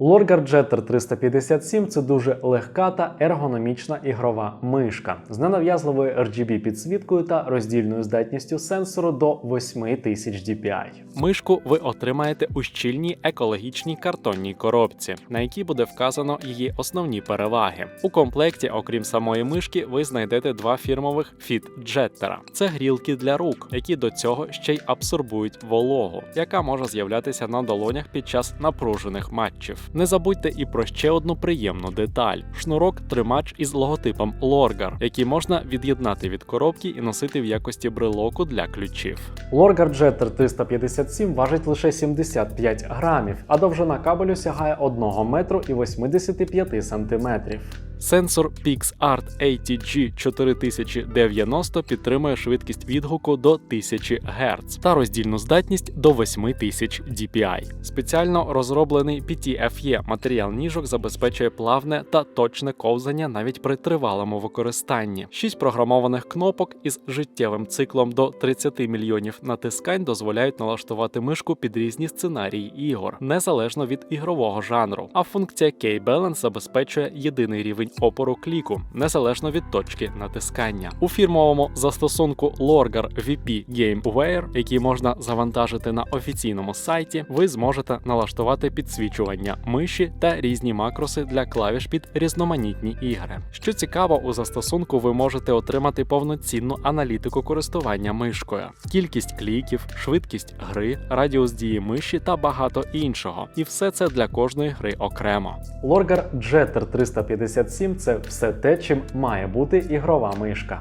Lorgar Jetter 357 це дуже легка та ергономічна ігрова мишка з ненав'язливою RGB підсвіткою та роздільною здатністю сенсору до 8000 DPI. Мишку ви отримаєте у щільній екологічній картонній коробці, на якій буде вказано її основні переваги. У комплекті, окрім самої мишки, ви знайдете два фірмових Fit Jettera. Це грілки для рук, які до цього ще й абсорбують вологу, яка може з'являтися на долонях під час напружених матчів. Не забудьте і про ще одну приємну деталь: шнурок тримач із логотипом Lorgar, який можна від'єднати від коробки і носити в якості брелоку для ключів. Lorgar Jetter 357 важить лише 75 грамів, а довжина кабелю сягає 1 метру і 85 сантиметрів. Сенсор PixArt ATG 4090 підтримує швидкість відгуку до 1000 Гц та роздільну здатність до 8000 DPI. Спеціально розроблений PTFE матеріал ніжок забезпечує плавне та точне ковзання навіть при тривалому використанні. Шість програмованих кнопок із життєвим циклом до 30 мільйонів натискань дозволяють налаштувати мишку під різні сценарії ігор, незалежно від ігрового жанру. А функція K-Balance забезпечує єдиний рівень опору кліку, незалежно від точки натискання. У фірмовому застосунку Lorgar VP GameWare, який можна завантажити на офіційному сайті, ви зможете налаштувати підсвічування миші та різні макроси для клавіш під різноманітні ігри. Що цікаво, у застосунку ви можете отримати повноцінну аналітику користування мишкою, кількість кліків, швидкість гри, радіус дії миші та багато іншого. І все це для кожної гри окремо. Lorgar Jetter 357 це все те, чим має бути ігрова мишка.